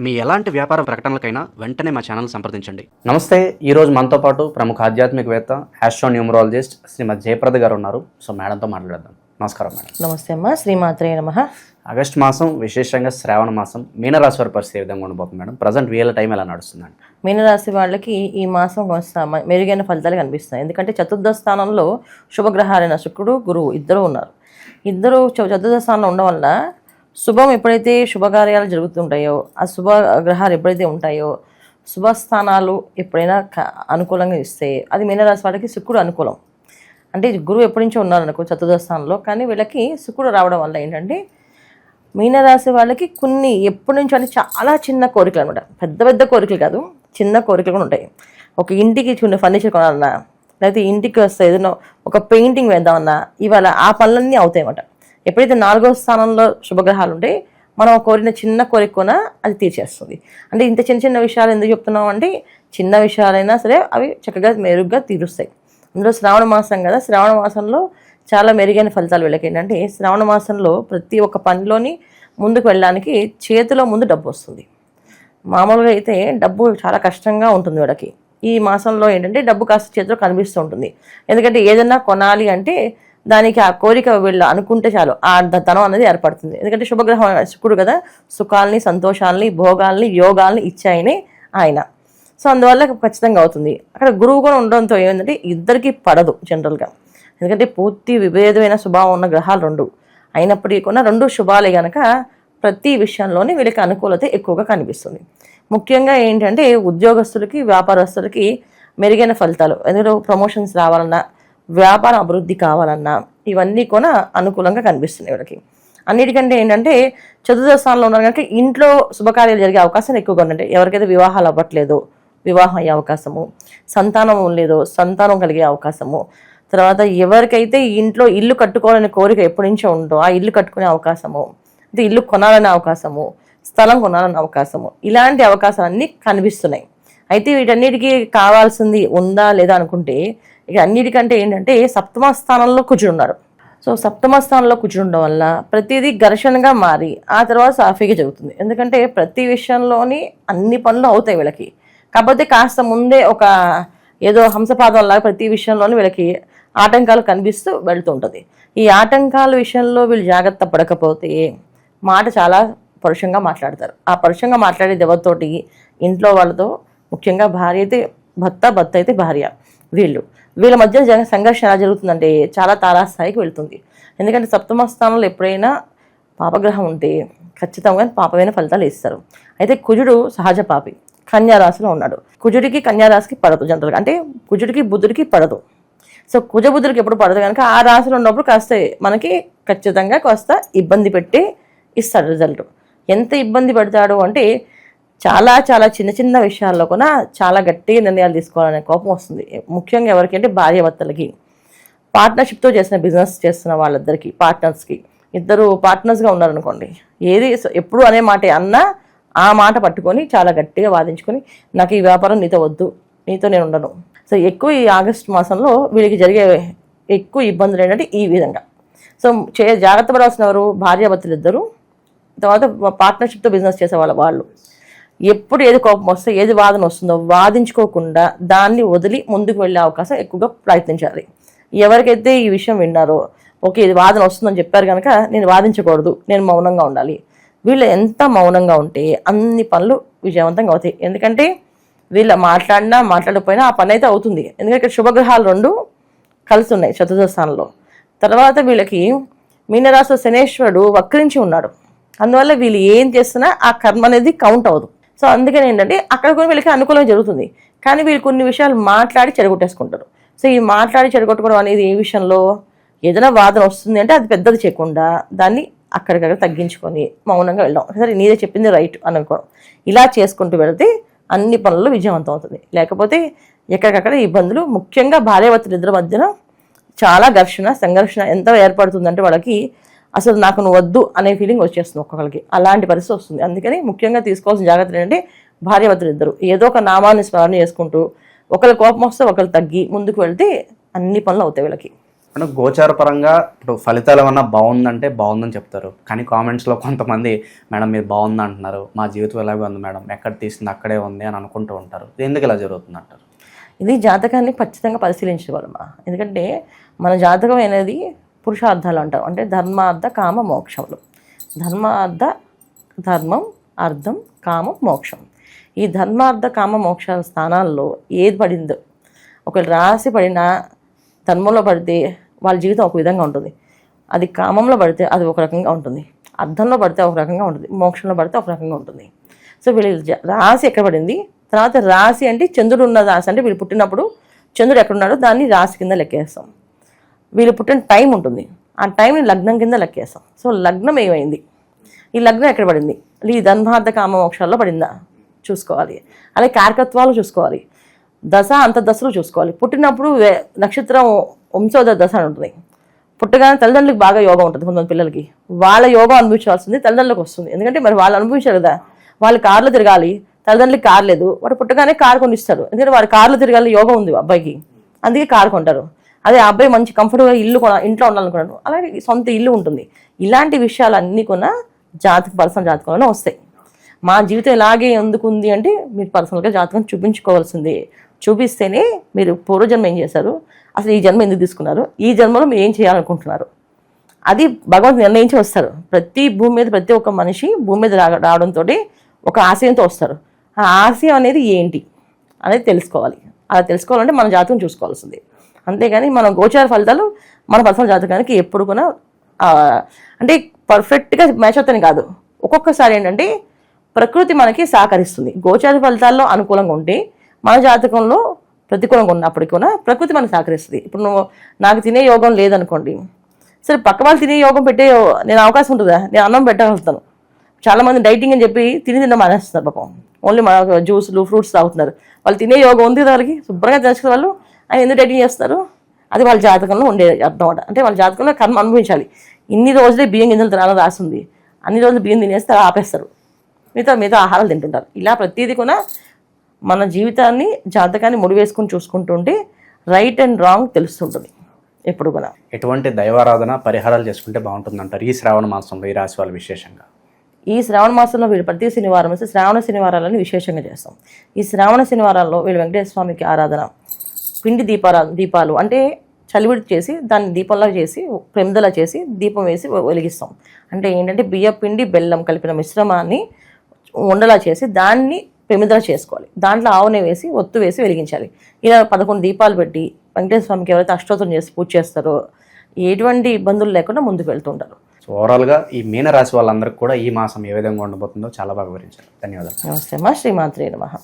మీ ఎలాంటి వ్యాపార ప్రకటనలకైనా వెంటనే మా ఛానల్ సంప్రదించండి. నమస్తే ఈరోజు మనతో పాటు ప్రముఖ ఆధ్యాత్మికవేత్త యాస్ట్రో న్యూమరాలజిస్ట్ శ్రీమతి జయప్రద గారు ఉన్నారు. సో మేడంతో మాట్లాడదాం. నమస్కారం మేడం. నమస్తే అమ్మా శ్రీమాత్రే నమ. ఆగస్ట్ మాసం విశేషంగా శ్రావణ మాసం మీనరాశి వారి పరిస్థితి ఏ విధంగా ఉండబోతుంది మేడం? ప్రజెంట్ వీళ్ళ టైం ఎలా నడుస్తుందండి? మీనరాశి వాళ్ళకి ఈ మాసం మ- మెరుగైన ఫలితాలు కనిపిస్తాయి ఎందుకంటే చతుర్థ స్థానంలో శుభగ్రహాలైన శుక్రుడు గురువు ఇద్దరు ఉన్నారు. ఇద్దరు చ- చతుర్థ స్థానంలో ఉండడం వల్ల శుభం ఎప్పుడైతే శుభకార్యాలు జరుగుతుంటాయో ఆ శుభ గ్రహాలు ఎప్పుడైతే ఉంటాయో శుభస్థానాలు ఎప్పుడైనా అనుకూలంగా ఇస్తే అది మీనరాశి వాళ్ళకి శుక్రుడు అనుకూలం. అంటే గురువు ఎప్పటి నుంచో ఉన్నారు అనుకో చతుర్థ స్థానంలో కానీ వీళ్ళకి శుక్రుడు రావడం వల్ల ఏంటంటే మీనరాశి వాళ్ళకి కొన్ని ఎప్పటి నుంచో అంటే చాలా చిన్న కోరికలు అనమాట పెద్ద పెద్ద కోరికలు కాదు చిన్న కోరికలు కూడా ఉంటాయి. ఒక ఇంటికి కొన్ని ఫర్నిచర్ కొనాలన్నా లేకపోతే ఇంటికి వస్తే ఏదైనా ఒక పెయింటింగ్ వేద్దామన్నా ఇవాళ ఆ పనులన్నీ అవుతాయి అన్నమాట ఎప్పుడైతే నాలుగో స్థానంలో శుభగ్రహాలు ఉంటాయి మనం కోరిన చిన్న కోరిక కొన అది తీర్చేస్తుంది. అంటే ఇంత చిన్న చిన్న విషయాలు ఎందుకు చెప్తున్నాం అంటే చిన్న విషయాలైనా సరే అవి చక్కగా మెరుగ్గా తీరుస్తాయి. అందులో శ్రావణ మాసం కదా శ్రావణ మాసంలో చాలా మెరుగైన ఫలితాలు వీళ్ళకి ఏంటంటే శ్రావణ మాసంలో ప్రతి ఒక్క పనిలోని ముందుకు వెళ్ళడానికి చేతిలో ముందు డబ్బు వస్తుంది. మామూలుగా అయితే డబ్బు చాలా కష్టంగా ఉంటుంది వీళ్ళకి. ఈ మాసంలో ఏంటంటే డబ్బు కాస్త చేతిలో కనిపిస్తూ ఉంటుంది. ఎందుకంటే ఏదైనా కొనాలి అంటే దానికి ఆ కోరిక వీళ్ళు అనుకుంటే చాలు. ఆ ధనం అనేది ఏర్పడుతుంది. ఎందుకంటే శుభగ్రహం శుకుడు కదా సుఖాల్ని సంతోషాల్ని భోగాల్ని యోగాల్ని ఇచ్చాయని ఆయన. సో అందువల్ల ఖచ్చితంగా అవుతుంది. అక్కడ గురువు కూడా ఉండడంతో ఏమిటంటే ఇద్దరికి పడదు జనరల్గా. ఎందుకంటే పూర్తి విభేదమైన స్వభావం ఉన్న గ్రహాలు రెండు. అయినప్పటికీ కూడా రెండు శుభాలే గనక ప్రతి విషయంలోనే వీళ్ళకి అనుకూలత ఎక్కువగా కనిపిస్తుంది. ముఖ్యంగా ఏంటంటే ఉద్యోగస్తులకి వ్యాపారస్తులకి మెరుగైన ఫలితాలు. ఎందుకంటే ప్రమోషన్స్ రావాలన్నా వ్యాపార అభివృద్ధి కావాలన్నా ఇవన్నీ కూడా అనుకూలంగా కనిపిస్తున్నాయి వీళ్ళకి. అన్నిటికంటే ఏంటంటే చతుర్థ స్థానంలో ఉన్నారు కనుక ఇంట్లో శుభకార్యాలు జరిగే అవకాశాలు ఎక్కువగా ఉన్నాయి. ఎవరికైతే వివాహాలు అవ్వట్లేదో వివాహం అయ్యే అవకాశము సంతానం లేదో సంతానం కలిగే అవకాశము తర్వాత ఎవరికైతే ఇంట్లో ఇల్లు కట్టుకోవాలనే కోరిక ఎప్పటి నుంచో ఉందో ఆ ఇల్లు కట్టుకునే అవకాశము అంటే ఇల్లు కొనాలనే అవకాశము స్థలం కొనాలనే అవకాశము ఇలాంటి అవకాశాలన్నీ కనిపిస్తున్నాయి. అయితే వీటన్నిటికీ కావాల్సింది ఉందా లేదా అనుకుంటే ఇక అన్నిటికంటే ఏంటంటే సప్తమ స్థానంలో కూర్చున్నారు సో సప్తమ స్థానంలో కూర్చుండడం వల్ల ప్రతిదీ ఘర్షణగా మారి ఆ తర్వాత సాఫీగా జరుగుతుంది. ఎందుకంటే ప్రతి విషయంలోని అన్ని పనులు అవుతాయి వీళ్ళకి. కాకపోతే కాస్త ముందే ఒక ఏదో హంసపాదం లాగా ప్రతి విషయంలోనూ వీళ్ళకి ఆటంకాలు కనిపిస్తూ వెళ్తుంటుంది ఈ ఆటంకాల విషయంలో వీళ్ళు జాగ్రత్త పడకపోతే మాట చాలా పరుషంగా మాట్లాడతారు. ఆ పరుషంగా మాట్లాడేది ఎవరితోటి? ఇంట్లో వాళ్ళతో. ముఖ్యంగా భార్య అయితే భర్త భర్త అయితే భార్య. వీళ్ళు. వీళ్ళ మధ్య జన సంఘర్షణ ఎలా జరుగుతుందంటే చాలా తారాస్థాయికి వెళ్తుంది. ఎందుకంటే సప్తమ స్థానంలో ఎప్పుడైనా పాపగ్రహం ఉంటే ఖచ్చితంగా పాపమైన ఫలితాలు ఇస్తారు. అయితే కుజుడు సహజ పాపి కన్యారాశిలో ఉన్నాడు. కుజుడికి కన్యారాశికి పడదు జనరల్గా అంటే కుజుడికి బుద్ధుడికి పడదు. సో కుజ బుద్ధుడికి ఎప్పుడు పడదు కనుక ఆ రాశిలో ఉన్నప్పుడు కాస్త మనకి ఖచ్చితంగా కాస్త ఇబ్బంది పెట్టి ఇస్తాడు రిజల్ట్. ఎంత ఇబ్బంది పెడతాడు అంటే చాలా చాలా చిన్న చిన్న విషయాల్లో కూడా చాలా గట్టిగా నిర్ణయాలు తీసుకోవాలనే కోపం వస్తుంది. ముఖ్యంగా ఎవరికి అంటే భార్యాభర్తలకి. పార్ట్నర్షిప్తో చేసిన బిజినెస్ చేస్తున్న వాళ్ళిద్దరికి పార్ట్నర్స్కి ఇద్దరు పార్ట్నర్స్గా ఉన్నారనుకోండి ఏది ఎప్పుడు అనే మాట అన్నా ఆ మాట పట్టుకొని చాలా గట్టిగా వాదించుకొని నాకు ఈ వ్యాపారం నీతో వద్దు నీతో నేను ఉండను. సో ఎక్కువ ఈ ఆగస్ట్ మాసంలో వీళ్ళకి జరిగే ఎక్కువ ఇబ్బందులు ఏంటంటే ఈ విధంగా. సో చే జాగ్రత్త పడాల్సిన ఎవరు భార్యాభర్తలు ఇద్దరు తర్వాత పార్ట్నర్షిప్తో బిజినెస్ చేసే వాళ్ళ వాళ్ళు. ఎప్పుడు ఏది కోపం వస్తే ఏది వాదన వస్తుందో వాదించుకోకుండా దాన్ని వదిలి ముందుకు వెళ్ళే అవకాశం ఎక్కువగా ప్రయత్నించాలి. ఎవరికైతే ఈ విషయం విన్నారో ఓకే ఇది వాదన వస్తుందని చెప్పారు కనుక నేను వాదించకూడదు నేను మౌనంగా ఉండాలి. వీళ్ళు ఎంత మౌనంగా ఉంటే అన్ని పనులు విజయవంతంగా అవుతాయి. ఎందుకంటే వీళ్ళ మాట్లాడినా మాట్లాడకపోయినా ఆ పని అయితే అవుతుంది. ఎందుకంటే ఇక్కడ శుభగ్రహాలు రెండు కలిసి ఉన్నాయి చతుర్థ స్థానంలో. తర్వాత వీళ్ళకి మీనరాశి శనేశ్వరుడు వక్రించి ఉన్నాడు. అందువల్ల వీళ్ళు ఏం చేస్తున్నా ఆ కర్మ అనేది కౌంట్ అవ్వదు. సో అందుకని ఏంటంటే అక్కడ కూడా వీళ్ళకి అనుకూలంగా జరుగుతుంది. కానీ వీళ్ళు కొన్ని విషయాలు మాట్లాడి చెడగొట్టేసుకుంటారు. సో ఈ మాట్లాడి చెడగొట్టుకోవడం అనేది ఏ విషయంలో? ఏదైనా వాదన వస్తుంది అంటే అది పెద్దది చేయకుండా దాన్ని అక్కడికక్కడ తగ్గించుకొని మౌనంగా వెళ్ళడం. సరే నీదే చెప్పింది రైట్ అని అనుకోవడం. ఇలా చేసుకుంటూ వెళితే అన్ని పనుల్లో విజయవంతం అవుతుంది. లేకపోతే ఎక్కడికక్కడ ఇబ్బందులు ముఖ్యంగా భార్యాభర్తలు ఇద్దరి మధ్యన చాలా ఘర్షణ సంఘర్షణ ఎంత ఏర్పడుతుందంటే వాళ్ళకి అసలు నాకు నువ్వు వద్దు అనే ఫీలింగ్ వచ్చేస్తుంది ఒక్కొక్కరికి. అలాంటి పరిస్థితి వస్తుంది. అందుకని ముఖ్యంగా తీసుకోవాల్సిన జాగ్రత్తలు ఏంటంటే భార్యాభర్తలు ఇద్దరు. ఏదో ఒక నామాన్ని స్మరణ చేసుకుంటూ ఒకరి కోపం వస్తే ఒకరు తగ్గి ముందుకు వెళ్తే అన్ని పనులు అవుతాయి వీళ్ళకి. అంటే గోచార పరంగా ఇప్పుడు ఫలితాలు ఏమన్నా బాగుందంటే బాగుందని చెప్తారు. కానీ కామెంట్స్లో కొంతమంది మేడం మీరు బాగుంది? అంటున్నారు. మా జీవితం ఎలాగే ఉంది మేడం. ఎక్కడ తీసింది అక్కడే ఉంది అని అనుకుంటూ ఉంటారు. ఎందుకు ఇలా జరుగుతుంది అంటారు? ఇది జాతకాన్ని ఖచ్చితంగా పరిశీలించగలమా ఎందుకంటే మన జాతకం అనేది పురుషార్థాలు అంటారు అంటే ధర్మార్థ కామ మోక్షములు. ధర్మార్థ ధర్మం అర్థం కామం మోక్షం. ఈ ధర్మార్థ కామ మోక్ష స్థానాల్లో ఏది పడిందో ఒకవేళ రాసి పడిన ధర్మంలో పడితే వాళ్ళ జీవితం ఒక విధంగా ఉంటుంది. అది కామంలో పడితే అది ఒక రకంగా ఉంటుంది. అర్థంలో పడితే ఒక రకంగా ఉంటుంది. మోక్షంలో పడితే ఒక రకంగా ఉంటుంది. సో వీళ్ళు రాశి ఎక్కడ పడింది? తర్వాత రాశి అంటే చంద్రుడు ఉన్న రాశి. అంటే వీళ్ళు పుట్టినప్పుడు చంద్రుడు ఎక్కడున్నాడో దాన్ని రాశి కింద లెక్కేస్తాం. వీళ్ళు పుట్టిన టైం ఉంటుంది. ఆ టైంని లగ్నం కింద లెక్కేస్తాం. సో లగ్నం ఏమైంది? ఈ లగ్నం ఎక్కడ పడింది? ఈ ధన్మార్థ కామ మోక్షాల్లో పడిందా? చూసుకోవాలి. అలాగే కారకత్వాలు చూసుకోవాలి. దశ అంత దశలు చూసుకోవాలి. పుట్టినప్పుడు వే- నక్షత్రం వంశోదయ దశ అని ఉంటుంది. పుట్టగానే తల్లిదండ్రులకు బాగా యోగం ఉంటుంది కొంతమంది పిల్లలకి. వాళ్ళ యోగం అనుభవించాల్సింది తల్లిదండ్రులకు వస్తుంది. ఎందుకంటే మరి వాళ్ళు అనుభవించారు కదా వాళ్ళు కార్లు తిరగాలి తల్లిదండ్రులకి కార్ లేదు. వాడు పుట్టగానే కారు కొనిస్తారు. ఎందుకంటే వాడు కార్లు తిరగాలి యోగం ఉంది అబ్బాయికి. అందుకే కారు కొంటారు. అదే ఆ అబ్బాయి మంచి కంఫర్టబుల్గా ఇల్లు కొన ఇంట్లో ఉండాలనుకున్నాడు. అలాగే సొంత ఇల్లు ఉంటుంది. ఇలాంటి విషయాలన్నీ కూడా జాతక పర్సనల్ జాతకంలోనే వస్తాయి. మా జీవితం ఇలాగే ఎందుకు ఉంది అంటే మీరు పర్సనల్గా జాతకం చూపించుకోవాల్సింది. చూపిస్తేనే మీరు పూర్వజన్మ ఏం చేశారు? అసలు ఈ జన్మ ఎందుకు తీసుకున్నారు? ఈ జన్మలో మీరు ఏం చేయాలనుకుంటున్నారు? అది భగవంతుడు నిర్ణయించి వస్తారు. ప్రతి భూమి మీద ప్రతి ఒక్క మనిషి భూమి మీద రా రావడంతో ఒక ఆశయంతో వస్తారు. ఆ ఆశయం అనేది ఏంటి అనేది తెలుసుకోవాలి. అలా తెలుసుకోవాలంటే మన జాతకం చూసుకోవాల్సింది. అంతేగాని మన గోచార ఫలితాలు మన పర్సనల్ జాతకానికి ఎప్పుడు కూడా అంటే పర్ఫెక్ట్గా మ్యాచ్ అవుతాయి కాదు. ఒక్కొక్కసారి ఏంటంటే ప్రకృతి మనకి సహకరిస్తుంది. గోచార ఫలితాల్లో అనుకూలంగా ఉంటే మన జాతకంలో ప్రతికూలంగా ఉన్నప్పటికీ కూడా ప్రకృతి మనకు సహకరిస్తుంది. ఇప్పుడు నువ్వు నాకు తినే యోగం లేదనుకోండి సరే పక్క వాళ్ళు తినే యోగం పెట్టే నేను అవకాశం ఉంటుందా? నేను అన్నం పెట్టగలుగుతాను. చాలామంది డైటింగ్ అని చెప్పి తిని తిన్న మానేస్తున్నారు పాపం. ఓన్లీ మన జ్యూస్లు ఫ్రూట్స్ తాగుతున్నారు. వాళ్ళు తినే యోగం ఉంది కదా వాళ్ళకి? శుభ్రంగా తెలుసుకున్న వాళ్ళు ఆయన ఎందుకు డైటింగ్ చేస్తారు? అది వాళ్ళ జాతకంలో ఉండే అర్థం అంటే వాళ్ళ జాతకంలో కర్మ అనుభవించాలి. ఇన్ని రోజులే బియ్యం గింజలు తినాలని రాసింది అన్ని రోజులు బియ్యం తినేస్తే ఆపేస్తారు. మిగతా మిగతా ఆహారాలు తింటుంటారు. ఇలా ప్రతిదీ కూడా మన జీవితాన్ని జాతకాన్ని ముడివేసుకుని చూసుకుంటుంటే రైట్ అండ్ రాంగ్ తెలుస్తుంటుంది. ఎప్పుడు కూడా. ఎటువంటి దైవారాధన పరిహారాలు చేసుకుంటే బాగుంటుంది అంటారు ఈ శ్రావణ మాసంలో ఈ రాశి వాళ్ళ విశేషంగా? ఈ శ్రావణ మాసంలో వీళ్ళు ప్రతి శనివారం వస్తే శ్రావణ శనివారాలను విశేషంగా చేస్తాం. ఈ శ్రావణ శనివారాల్లో వీళ్ళు వెంకటేశ్వర స్వామికి ఆరాధన పిండి దీపారా దీపాలు అంటే చలివిడి చేసి దాన్ని దీపంలా చేసి ప్రమిదలా చేసి దీపం వేసి వెలిగిస్తాం. అంటే ఏంటంటే బియ్య పిండి బెల్లం కలిపిన మిశ్రమాన్ని ఉండలా చేసి దాన్ని ప్రమిదలా చేసుకోవాలి. దాంట్లో ఆవునే వేసి ఒత్తు వేసి వెలిగించాలి. ఇలా పదకొండు దీపాలు పెట్టి వెంకటేశ్వర స్వామికి ఎవరైతే అష్టోత్తరం చేసి పూజ చేస్తారో ఎటువంటి ఇబ్బందులు లేకుండా ముందుకు వెళ్తుంటారు. సో ఓవరాల్గా ఈ మీన రాశి వాళ్ళందరికీ కూడా ఈ మాసం ఏ విధంగా ఉండబోతుందో చాలా బాగా వివరించారు. ధన్యవాదాలు. నమస్తే మా శ్రీమాత్రే నమః.